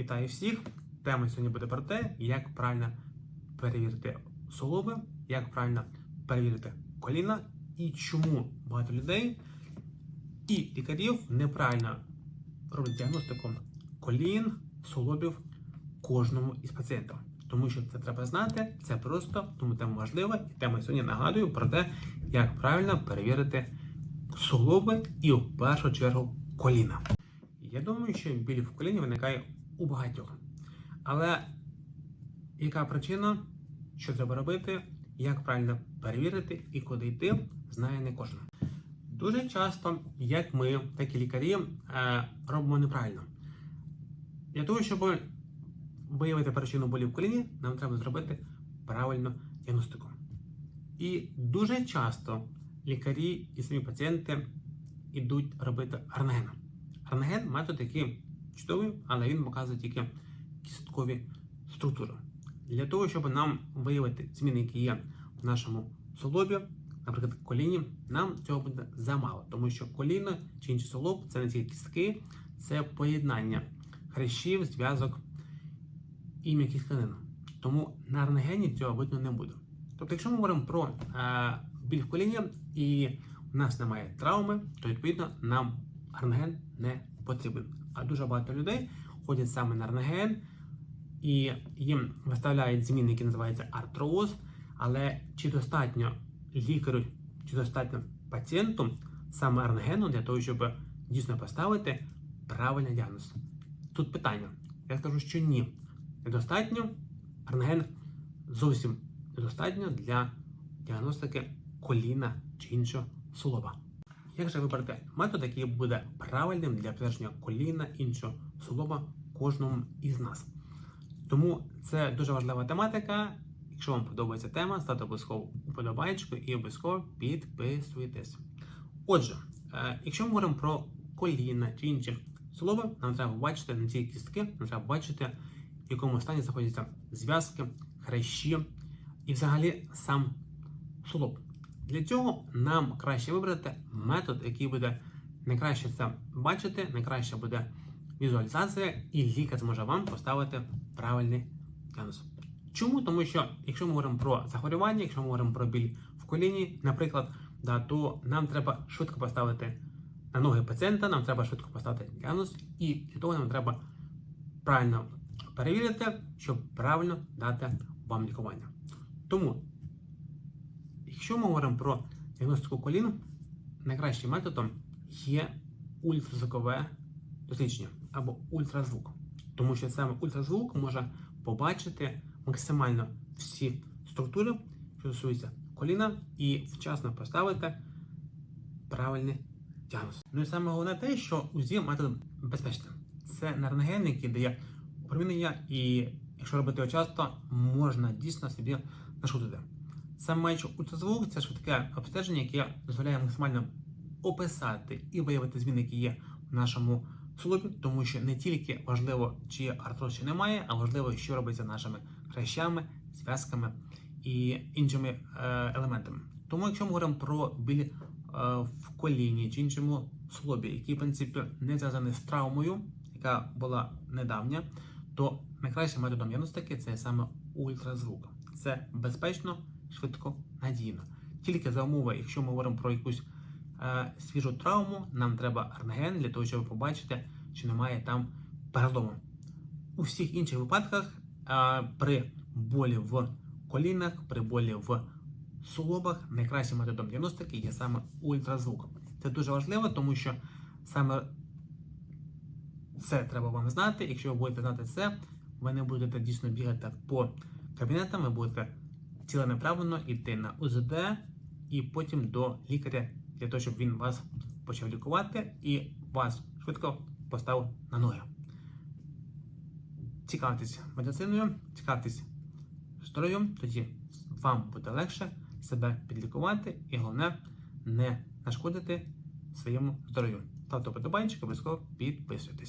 Вітаю всіх! Тема сьогодні буде про те, як правильно перевірити суглоби, як правильно перевірити коліна і чому багато людей і лікарів неправильно роблять діагностику колін, суглобів кожному із пацієнтів. Тому що це треба знати, це просто, тому тема важлива. І тема сьогодні нагадую про те, як правильно перевірити суглоби і в першу чергу коліна. Я думаю, що біль в коліні виникає у багатьох. Але яка причина, що треба робити, як правильно перевірити і куди йти, знає не кожен. Дуже часто, як ми, так і лікарі, е, робимо неправильно. Для того, щоб виявити причину болі в коліні, нам треба зробити правильну діагностику. І дуже часто лікарі і самі пацієнти йдуть робити рентген. Рентген метод, який чудовий, але він показує тільки кісткові структури. Для того, щоб нам виявити зміни, які є в нашому суглобі, наприклад, коліні, нам цього буде замало, тому що коліно чи інший суглоб це не тільки кістки, це поєднання хрящів, зв'язок і м'яких тканин. Тому на рентгені цього видно не буде. Тобто, якщо ми говоримо про е, біль в коліні і у нас немає травми, то відповідно нам рентген не потрібен. А дуже багато людей ходять саме на рентген і їм виставляють зміни, які називаються артроз. Але чи достатньо лікарю, чи достатньо пацієнту саме рентгену для того, щоб дійсно поставити правильний діагноз? Тут питання. Я скажу, що ні. Недостатньо. Рентген зовсім недостатньо для діагностики коліна чи іншого суглоба. Як же вибрати метод, який буде правильним для підтвердження коліна іншого суглоба кожному із нас? Тому це дуже важлива тематика. Якщо вам подобається тема, ставте обов'язково уподобайку і обов'язково підписуйтесь. Отже, е, якщо ми говоримо про коліна чи інші суглоби, нам треба бачити на ці кістки, нам треба бачити, в якому стані знаходяться зв'язки, хрящі і взагалі сам суглоб. Для цього нам краще вибрати метод, який буде найкраще це бачити, найкраще буде візуалізація, і лікар зможе вам поставити правильний діагноз. Чому? Тому що якщо ми говоримо про захворювання, якщо ми говоримо про біль в коліні, наприклад, да, то нам треба швидко поставити на ноги пацієнта, нам треба швидко поставити діагноз, і для того нам треба правильно перевірити, щоб правильно дати вам лікування. Тому Якщо ми говоримо про діагностику колін, найкращим методом є ультразвукове дослідження або ультразвук. Тому що саме ультразвук може побачити максимально всі структури, що стосуються коліна, і вчасно поставити правильний діагноз. Ну і саме головне те, що УЗІ метод безпечний. Це не рентген, який дає опромінення, і якщо робити його часто, можна дійсно собі нашкодити. Саме маючи ультразвук, це швидке обстеження, яке дозволяє максимально описати і виявити зміни, які є в нашому суглобі, тому що не тільки важливо, чи є артроз, чи немає, а важливо, що робиться нашими хрящами, зв'язками і іншими е, елементами. Тому, якщо ми говоримо про біль е, в коліні чи іншому суглобі, який в принципі не зв'язаний з травмою, яка була недавня, то найкращим методом діагностики це саме ультразвук. Це безпечно швидко, надійно. Тільки за умови, якщо ми говоримо про якусь е, свіжу травму, нам треба рентген для того, щоб побачити, чи немає там перелому. У всіх інших випадках е, при болі в колінах, при болі в суглобах, найкращим методом діагностики є саме ультразвук. Це дуже важливо, тому що саме це треба вам знати. Якщо ви будете знати це, ви не будете дійсно бігати по кабінетам, ви будете ціленаправленно йти на УЗД і потім до лікаря для того, щоб він вас почав лікувати і вас швидко поставив на ноги. Цікавтесь медициною, цікавтесь здоров'ям, тоді вам буде легше себе підлікувати і головне не нашкодити своєму здоров'ю. Ставте подобайчик, обов'язково підписуйтесь.